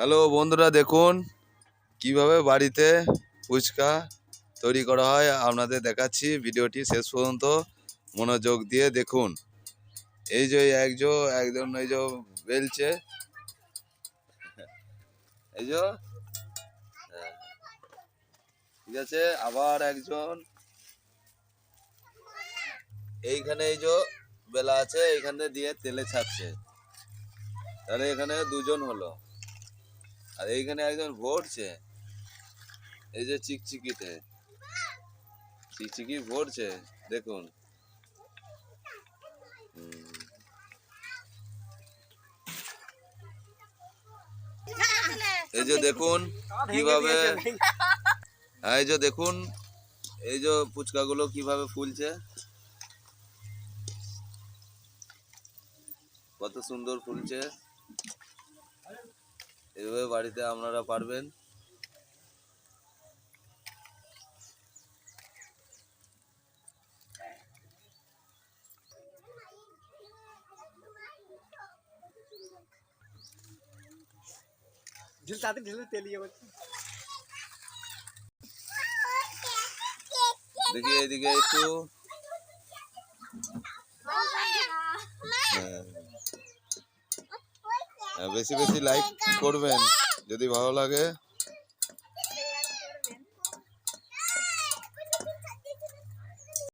Hello বন্ধুরা, দেখুন কীভাবে বাড়িতে ফুচকা তৈরি করা হয়। আপনাদের দেখাচ্ছি ভিডিওটি শেষ পর্যন্ত মনোযোগ দিয়ে দেখুন। এই যে একজো একজন এই যে বেলছে। এই যে। ঠিক আছে, আবার একজন। এইখানে এই যে বেলা আছে, এইখানে দিয়ে তেলে ছাড়ছে। তাহলে এখানে দুজন হলো। আর এইখানে একজন ভরছে এই যে চিকচিকিতে। চিকচিকি ভরছে দেখুন। এই যে দেখুন কীভাবে হ্যাঁ এই যে দেখুন এই যে ফুচকাগুলো কীভাবে ফুলছে। কত সুন্দর ফুলছে। এইভাবে বাড়িতে আপনারা পারবেন ঢিল তাতে ঢিলে তেলিয়ে বলছি দেখি এদিকে একটু হ্যাঁ। হ্যাঁ, বেশি বেশি লাইক করবেন। যদি ভালো লাগে